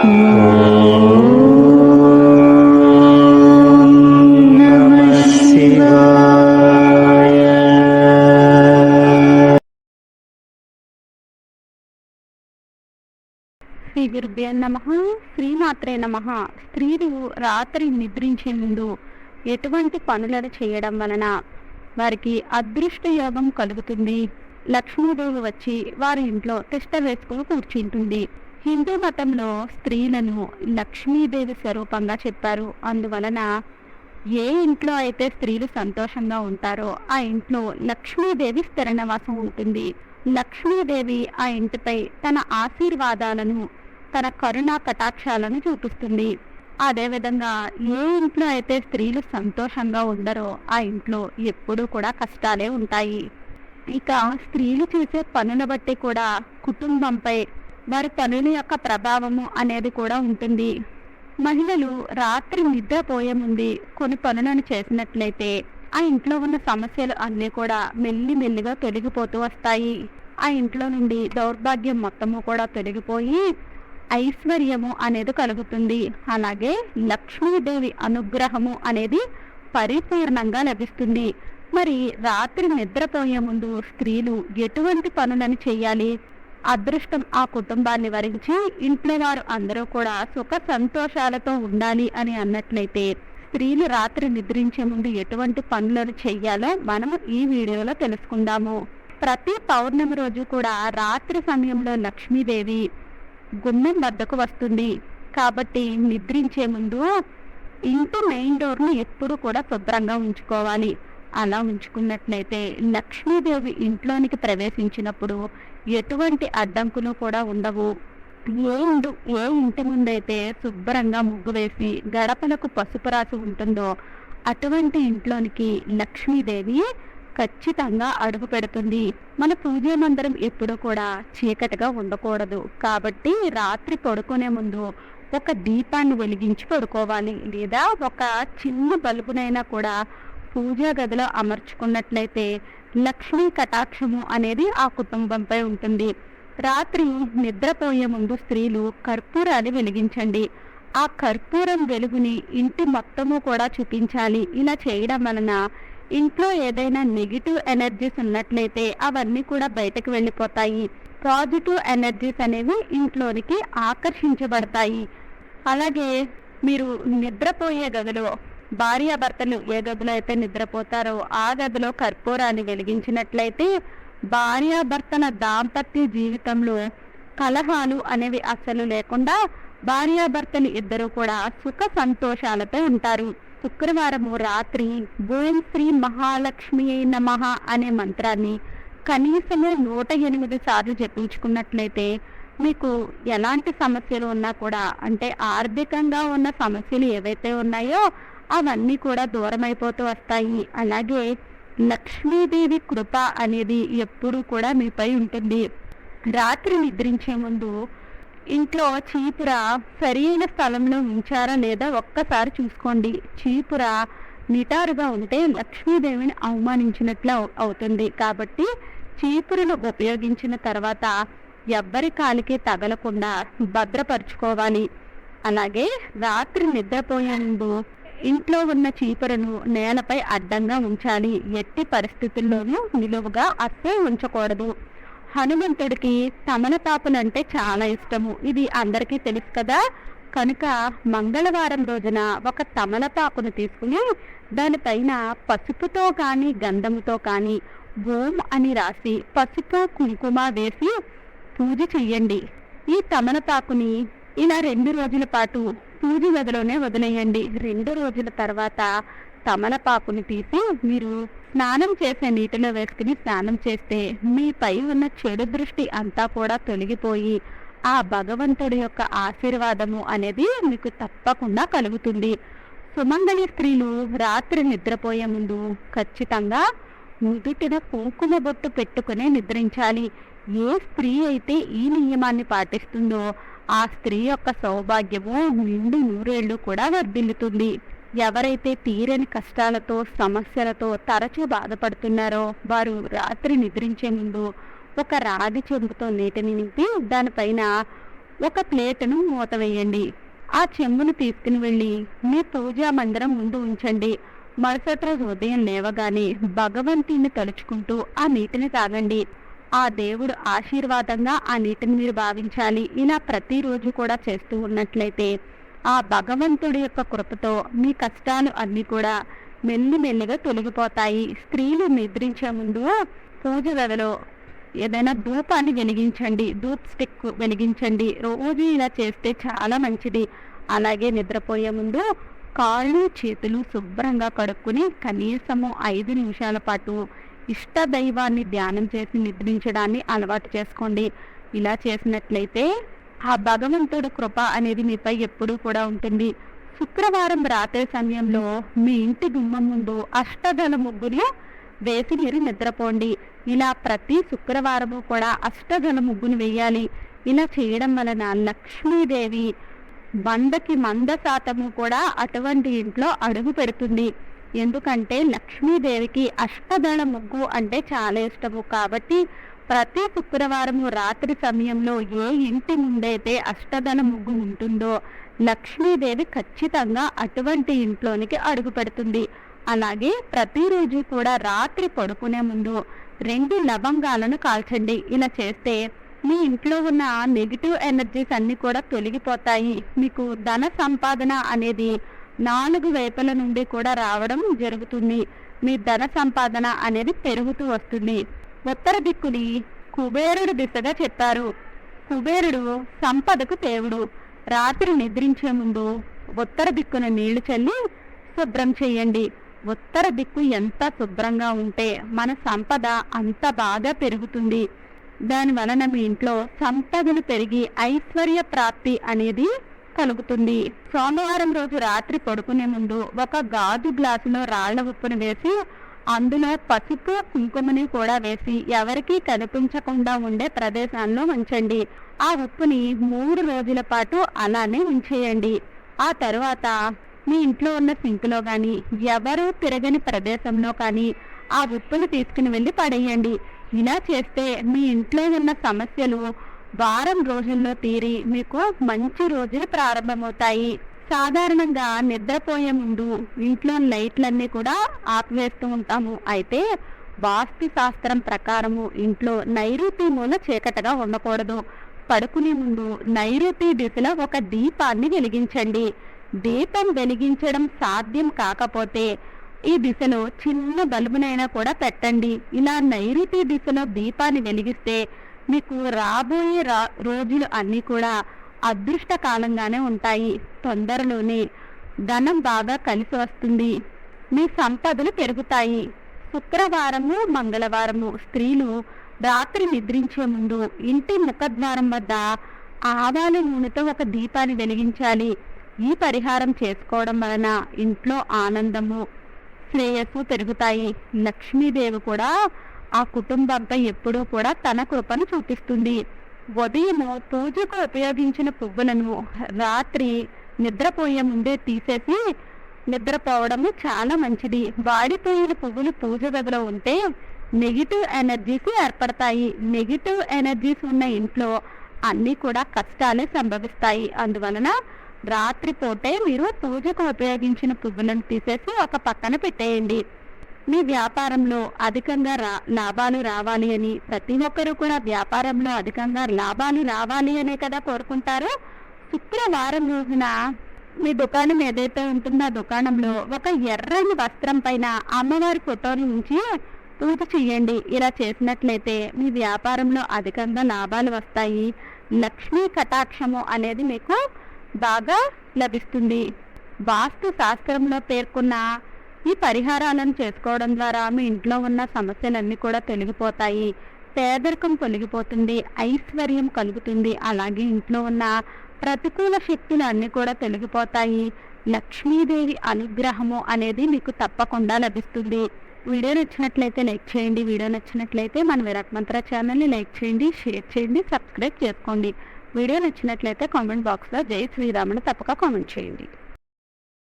నమః శ్రీ గురుభ్యో నమ. శ్రీమాత్రే నమ. స్త్రీలు రాత్రి నిద్రించే ముందు ఎటువంటి పనులను చేయడం వలన వారికి అదృష్ట యోగం కలుగుతుంది? లక్ష్మీదేవి వచ్చి వారి ఇంట్లో తిష్ట వేసుకుని కూర్చుంటుంది. హిందూ మతంలో స్త్రీలను లక్ష్మీదేవి స్వరూపంగా చెప్పారు. అందువలన ఏ ఇంట్లో అయితే స్త్రీలు సంతోషంగా ఉంటారో ఆ ఇంట్లో లక్ష్మీదేవి స్థిర నివాసం ఉంటుంది. లక్ష్మీదేవి ఆ ఇంటిపై తన ఆశీర్వాదాలను తన కరుణా కటాక్షాలను చూపిస్తుంది. అదేవిధంగా ఏ ఇంట్లో అయితే స్త్రీలు సంతోషంగా ఉండరో ఆ ఇంట్లో ఎప్పుడూ కూడా కష్టాలే ఉంటాయి. ఇక స్త్రీలు చేసే పనుల బట్టి కూడా కుటుంబంపై వారి పనుల యొక్క ప్రభావము అనేది కూడా ఉంటుంది. మహిళలు రాత్రి నిద్రపోయే ముందు కొన్ని పనులను చేసినట్లయితే ఆ ఇంట్లో ఉన్న సమస్యలు అన్నీ కూడా మెల్లి మెల్లిగా తొలగిపోతూ వస్తాయి. ఆ ఇంట్లో నుండి దౌర్భాగ్యం మొత్తము కూడా తొలగిపోయి ఐశ్వర్యము అనేది కలుగుతుంది. అలాగే లక్ష్మీదేవి అనుగ్రహము అనేది పరిపూర్ణంగా లభిస్తుంది. మరి రాత్రి నిద్రపోయే ముందు స్త్రీలు ఎటువంటి పనులను చేయాలి? అదృష్టం ఆ కుటుంబాన్ని వరించి ఇంట్లో వారు అందరూ కూడా సుఖ సంతోషాలతో ఉండాలి అని అన్నట్లయితే స్త్రీలు రాత్రి నిద్రించే ముందు ఎటువంటి పనులను చెయ్యాలో మనము ఈ వీడియోలో తెలుసుకుందాము. ప్రతి పౌర్ణమి రోజు కూడా రాత్రి సమయంలో లక్ష్మీదేవి గుమ్మం వద్దకు వస్తుంది. కాబట్టి నిద్రించే ముందు ఇంటి మెయిన్ డోర్ను ఎప్పుడు కూడా శుభ్రంగా ఉంచుకోవాలి. అలా ఉంచుకున్నట్లయితే లక్ష్మీదేవి ఇంట్లోనికి ప్రవేశించినప్పుడు ఎటువంటి అడ్డంకులు కూడా ఉండవు. ఏ ఇండు ఏ ఇంటి ముందైతే శుభ్రంగా ముగ్గు వేసి గడపలకు పసుపు రాసి ఉంటుందో అటువంటి ఇంట్లోనికి లక్ష్మీదేవి ఖచ్చితంగా అడుగు పెడుతుంది. మన పూజ మందిరం ఎప్పుడు కూడా చీకటిగా ఉండకూడదు. కాబట్టి రాత్రి పడుకునే ముందు ఒక దీపాన్ని వెలిగించి పడుకోవాలి. లేదా ఒక చిన్న బల్బునైనా కూడా పూజా గదిలో అమర్చుకున్నట్లయితే లక్ష్మీ కటాక్షము అనేది ఆ కుటుంబంపై ఉంటుంది. రాత్రి నిద్రపోయే ముందు స్త్రీలు కర్పూరాన్ని వెలిగించండి. ఆ కర్పూరం వెలుగుని ఇంటి మొత్తము కూడా చూపించాలి. ఇలా చేయడం వలన ఇంట్లో ఏదైనా నెగిటివ్ ఎనర్జీస్ ఉన్నట్లయితే అవన్నీ కూడా బయటకు వెళ్ళిపోతాయి. పాజిటివ్ ఎనర్జీస్ అనేవి ఇంట్లోనికి ఆకర్షించబడతాయి. అలాగే మీరు నిద్రపోయే గదిలో భార్యాభర్తలు ఏ గదిలో అయితే నిద్రపోతారో ఆ గదిలో కర్పూరాన్ని వెలిగించినట్లయితే భార్యాభర్తల దాంపత్య జీవితంలో కలహాలు అనేవి అస్సలు లేకుండా భార్యాభర్తలు ఇద్దరు కూడా సుఖ సంతోషాలతో ఉంటారు. శుక్రవారము రాత్రి ఓం శ్రీ మహాలక్ష్మి నమః అనే మంత్రాన్ని కనీసము నూట ఎనిమిది సార్లు జపించుకున్నట్లయితే మీకు ఎలాంటి సమస్యలు ఉన్నా కూడా అంటే ఆర్థికంగా ఉన్న సమస్యలు ఏవైతే ఉన్నాయో అవన్నీ కూడా దూరమైపోతూ వస్తాయి. అలాగే లక్ష్మీదేవి కృప అనేది ఎప్పుడూ కూడా మీపై ఉంటుంది. రాత్రి నిద్రించే ముందు ఇంట్లో చీపుర సరైన స్థలంలో ఉంచారా లేదా ఒక్కసారి చూసుకోండి. చీపుర నిటారుగా ఉంటే లక్ష్మీదేవిని అవమానించినట్లు అవుతుంది. కాబట్టి చీపురును ఉపయోగించిన తర్వాత ఎవ్వరి కాలికి తగలకుండా భద్రపరుచుకోవాలి. అలాగే రాత్రి నిద్రపోయే ముందు ఇంట్లో ఉన్న చీపురను నేలపై అడ్డంగా ఉంచాలి. ఎట్టి పరిస్థితుల్లోనూ నిలువుగా అట్టే ఉంచకూడదు. హనుమంతుడికి తమలపాకులంటే చాలా ఇష్టము. ఇది అందరికీ తెలుసు కదా. కనుక మంగళవారం రోజున ఒక తమలపాకును తీసుకుని దానిపైన పసుపుతో కానీ గంధముతో కానీ ఓం అని రాసి పసుపు కుంకుమ వేసి పూజ చెయ్యండి. ఈ తమలపాకుని ఇలా రెండు రోజుల పాటు సూది గదిలోనే వదిలేయండి. రెండు రోజుల తర్వాత తమలపాకుని తీసి మీరు స్నానం చేసే నీటిలో వేసుకుని స్నానం చేస్తే మీపై ఉన్న చెడు దృష్టి అంతా కూడా తొలగిపోయి ఆ భగవంతుడి యొక్క ఆశీర్వాదము అనేది మీకు తప్పకుండా కలుగుతుంది. సుమంగళి స్త్రీలు రాత్రి నిద్రపోయే ముందు ఖచ్చితంగా నుదుటిన కుంకుమ బొట్టు పెట్టుకునే నిద్రించాలి. ఏ స్త్రీ అయితే ఈ నియమాన్ని పాటిస్తుందో ఆ స్త్రీ యొక్క సౌభాగ్యము నిండు నూరేళ్ళు కూడా వర్ధిల్లుతుంది. ఎవరైతే తీరని కష్టాలతో సమస్యలతో తరచూ బాధపడుతున్నారో వారు రాత్రి నిద్రించే ముందు ఒక రాగి చెంబుతో నీటిని నింపి దానిపైన ఒక ప్లేటును మూత వేయండి. ఆ చెంబును తీసుకుని వెళ్ళి మీ పూజా మందిరం ముందు ఉంచండి. మరుసటి రోజు ఉదయం లేవగానే భగవంతుని తలుచుకుంటూ ఆ నీటిని తాగండి. ఆ దేవుడు ఆశీర్వాదంగా ఆ నీటిని మీరు భావించాలి. ఇలా ప్రతిరోజు కూడా చేస్తూ ఉన్నట్లయితే ఆ భగవంతుడి యొక్క కృపతో మీ కష్టాలు అన్నీ కూడా మెల్లిమెల్లిగా తొలగిపోతాయి. స్త్రీలు నిద్రించే ముందు పూజ గదిలో ఏదైనా ధూపాన్ని వెలిగించండి. ధూప్ స్టిక్ వెలిగించండి. రోజు ఇలా చేస్తే చాలా మంచిది. అలాగే నిద్రపోయే ముందు కాళ్ళు చేతులు శుభ్రంగా కడుక్కుని కనీసము ఐదు నిమిషాల పాటు ఇష్ట దైవాన్ని ధ్యానం చేసి నిద్రించడాన్ని అలవాటు చేసుకోండి. ఇలా చేసినట్లయితే ఆ భగవంతుడు కృప అనేది మీపై ఎప్పుడూ కూడా ఉంటుంది. శుక్రవారం రాత్రి సమయంలో మీ ఇంటి గుమ్మం ముందు అష్టదళ ముగ్గులు వేసి మీరు నిద్రపోండి. ఇలా ప్రతి శుక్రవారము కూడా అష్టదళ ముగ్గును వేయాలి. ఇలా చేయడం వలన లక్ష్మీదేవి వందకి మంద శాతము కూడా అటువంటి ఇంట్లో అడుగు పెడుతుంది. ఎందుకంటే లక్ష్మీదేవికి అష్టదళ ముగ్గు అంటే చాలా ఇష్టము. కాబట్టి ప్రతి శుక్రవారము రాత్రి సమయంలో ఏ ఇంటి ముందైతే అష్టదళ ముగ్గు ఉంటుందో లక్ష్మీదేవి ఖచ్చితంగా అటువంటి ఇంట్లోనికి అడుగు పెడుతుంది. అలాగే ప్రతిరోజు కూడా రాత్రి పడుకునే ముందు రెండు లవంగాలను కాల్చండి. ఇలా చేస్తే మీ ఇంట్లో ఉన్న నెగిటివ్ ఎనర్జీస్ అన్ని కూడా తొలగిపోతాయి. మీకు ధన సంపాదన అనేది నాలుగు వైపుల నుండి కూడా రావడం జరుగుతుంది. మీ ధన సంపాదన అనేది పెరుగుతూ వస్తుంది. ఉత్తర దిక్కుని కుబేరుడు దిశగా చెప్పారు. కుబేరుడు సంపదకు దేవుడు. రాత్రి నిద్రించే ముందు ఉత్తర దిక్కున నీళ్ళు చల్లి శుభ్రం చేయండి. ఉత్తర దిక్కు ఎంత శుభ్రంగా ఉంటే మన సంపద అంత బాగా పెరుగుతుంది. దాని వలన మీ ఇంట్లో సంపదలు పెరిగి ఐశ్వర్య ప్రాప్తి అనేది కలుగుతుంది. సోమవారం రోజు రాత్రి పడుకునే ముందు ఒక గాజు గ్లాసులో రాళ్ళ ఉప్పును వేసి అందులో పసుపు కుంకుమని కూడా వేసి ఎవరికీ కనిపించకుండా ఉండే ప్రదేశాల్లో ఉంచండి. ఆ ఉప్పుని మూడు రోజుల పాటు అలానే ఉంచేయండి. ఆ తర్వాత మీ ఇంట్లో ఉన్న సింకులో కానీ ఎవరు తిరగని ప్రదేశంలో కానీ ఆ ఉప్పును తీసుకుని వెళ్ళి పడేయండి. ఇలా చేస్తే మీ ఇంట్లో ఉన్న సమస్యలు వారం రోజుల్లో తీరి మీకు మంచి రోజులు ప్రారంభమవుతాయి. సాధారణంగా నిద్రపోయే ముందు ఇంట్లో లైట్లన్నీ కూడా ఆపివేస్తూ ఉంటాము. అయితే వాస్తు శాస్త్రం ప్రకారము ఇంట్లో నైరుతి మూల చీకటగా ఉండకూడదు. పడుకునే ముందు నైరుతి దిశలో ఒక దీపాన్ని వెలిగించండి. దీపం వెలిగించడం సాధ్యం కాకపోతే ఈ దిశలో చిన్న బల్బునైనా కూడా పెట్టండి. ఇలా నైరుతి దిశలో దీపాన్ని వెలిగిస్తే మీకు రాబోయే రా రోజులు అన్నీ కూడా అదృష్ట కాలంగానే ఉంటాయి. తొందరలోనే ధనం బాగా కలిసి వస్తుంది. మీ సంపదలు పెరుగుతాయి. శుక్రవారము మంగళవారము స్త్రీలు రాత్రి నిద్రించే ముందు ఇంటి ముఖద్వారం వద్ద ఆవాల నూనెతో ఒక దీపాన్ని వెలిగించాలి. ఈ పరిహారం చేసుకోవడం వలన ఇంట్లో ఆనందము శ్రేయస్సు పెరుగుతాయి. లక్ష్మీదేవి కూడా ఆ కుటుంబంపై ఎప్పుడూ కూడా తన కృపను చూపిస్తుంది. ఉదయం పూజకు ఉపయోగించిన పువ్వులను రాత్రి నిద్రపోయే ముందే తీసేసి నిద్రపోవడము చాలా మంచిది. వాడిపోయిన పువ్వులు పూజ గదిలో ఉంటే నెగిటివ్ ఎనర్జీస్ ఏర్పడతాయి. నెగిటివ్ ఎనర్జీస్ ఉన్న ఇంట్లో అన్నీ కూడా కష్టాలే సంభవిస్తాయి. అందువలన రాత్రిపూటే మీరు పూజకు ఉపయోగించిన పువ్వులను తీసేసి ఒక పక్కన పెట్టేయండి. మీ వ్యాపారంలో అధికంగా రా లాభాలు రావాలి అని ప్రతి ఒక్కరూ కూడా వ్యాపారంలో అధికంగా లాభాలు రావాలి అనే కదా కోరుకుంటారు? శుక్రవారం రోజున మీ దుకాణం ఏదైతే ఉంటుందో ఆ దుకాణంలో ఒక ఎర్రని వస్త్రం పైన అమ్మవారి ఫోటోని ఉంచి పూజ చేయండి. ఇలా చేసినట్లయితే మీ వ్యాపారంలో అధికంగా లాభాలు వస్తాయి. లక్ష్మీ కటాక్షము అనేది మీకు బాగా లభిస్తుంది. వాస్తు శాస్త్రంలో పేర్కొన్న ఈ పరిహారాలను చేసుకోవడం ద్వారా మీ ఇంట్లో ఉన్న సమస్యలన్నీ కూడా తొలగిపోతాయి. పేదరికం తొలగిపోతుంది ఐశ్వర్యం కలుగుతుంది అలాగే ఇంట్లో ఉన్న ప్రతికూల శక్తులు అన్నీ కూడా తొలగిపోతాయి. లక్ష్మీదేవి అనుగ్రహము అనేది మీకు తప్పకుండా లభిస్తుంది. వీడియో నచ్చినట్లయితే లైక్ చేయండి వీడియో నచ్చినట్లయితే మన విరాట్ మంత్ర ఛానల్ని లైక్ చేయండి షేర్ చేయండి సబ్స్క్రైబ్ చేసుకోండి. వీడియో నచ్చినట్లయితే కామెంట్ బాక్స్లో జై శ్రీరాముని తప్పక కామెంట్ చేయండి.